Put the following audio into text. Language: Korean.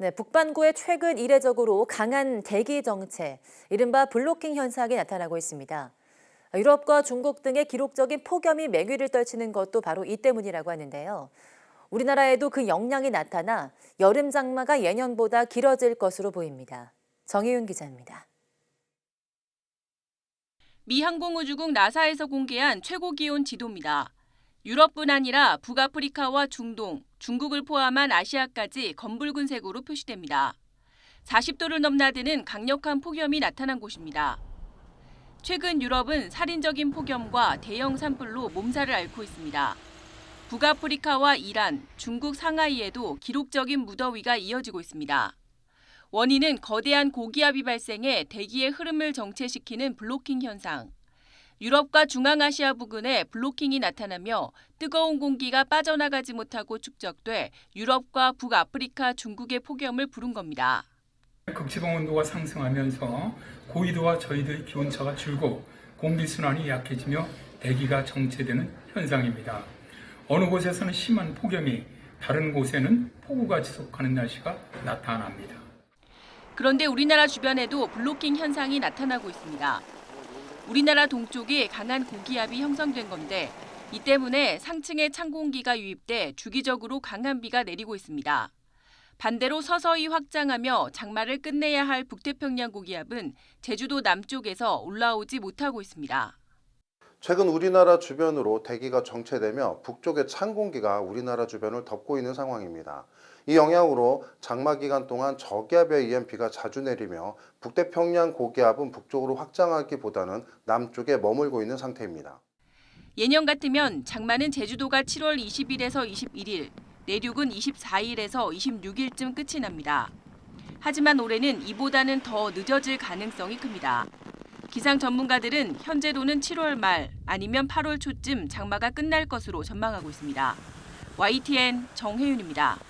네, 북반구에 최근 이례적으로 강한 대기 정체, 이른바 블로킹 현상이 나타나고 있습니다. 유럽과 중국 등의 기록적인 폭염이 맹위를 떨치는 것도 바로 이 때문이라고 하는데요. 우리나라에도 그 영향이 나타나 여름 장마가 예년보다 길어질 것으로 보입니다. 정혜윤 기자입니다. 미 항공우주국 나사에서 공개한 최고 기온 지도입니다. 유럽뿐 아니라 북아프리카와 중동, 중국을 포함한 아시아까지 검붉은 색으로 표시됩니다. 40도를 넘나드는 강력한 폭염이 나타난 곳입니다. 최근 유럽은 살인적인 폭염과 대형 산불로 몸살을 앓고 있습니다. 북아프리카와 이란, 중국 상하이에도 기록적인 무더위가 이어지고 있습니다. 원인은 거대한 고기압이 발생해 대기의 흐름을 정체시키는 블로킹 현상. 유럽과 중앙아시아 부근에 블로킹이 나타나며 뜨거운 공기가 빠져나가지 못하고 축적돼 유럽과 북아프리카, 중국의 폭염을 부른 겁니다. 극지방 온도가 상승하면서 고緯도와 저희도의 기온차가 줄고 공기순환이 약해지며 대기가 정체되는 현상입니다. 어느 곳에서는 심한 폭염이 다른 곳에는 폭우가 지속하는 날씨가 나타납니다. 그런데 우리나라 주변에도 블로킹 현상이 나타나고 있습니다. 우리나라 동쪽에 강한 고기압이 형성된 건데 이 때문에 상층에 찬 공기가 유입돼 주기적으로 강한 비가 내리고 있습니다. 반대로 서서히 확장하며 장마를 끝내야 할 북태평양 고기압은 제주도 남쪽에서 올라오지 못하고 있습니다. 최근 우리나라 주변으로 대기가 정체되며 북쪽의 찬 공기가 우리나라 주변을 덮고 있는 상황입니다. 이 영향으로 장마 기간 동안 저기압에 의한 비가 자주 내리며 북태평양 고기압은 북쪽으로 확장하기보다는 남쪽에 머물고 있는 상태입니다. 예년 같으면 장마는 제주도가 7월 20일에서 21일, 내륙은 24일에서 26일쯤 끝이 납니다. 하지만 올해는 이보다는 더 늦어질 가능성이 큽니다. 기상 전문가들은 현재로는 7월 말 아니면 8월 초쯤 장마가 끝날 것으로 전망하고 있습니다. YTN 정혜윤입니다.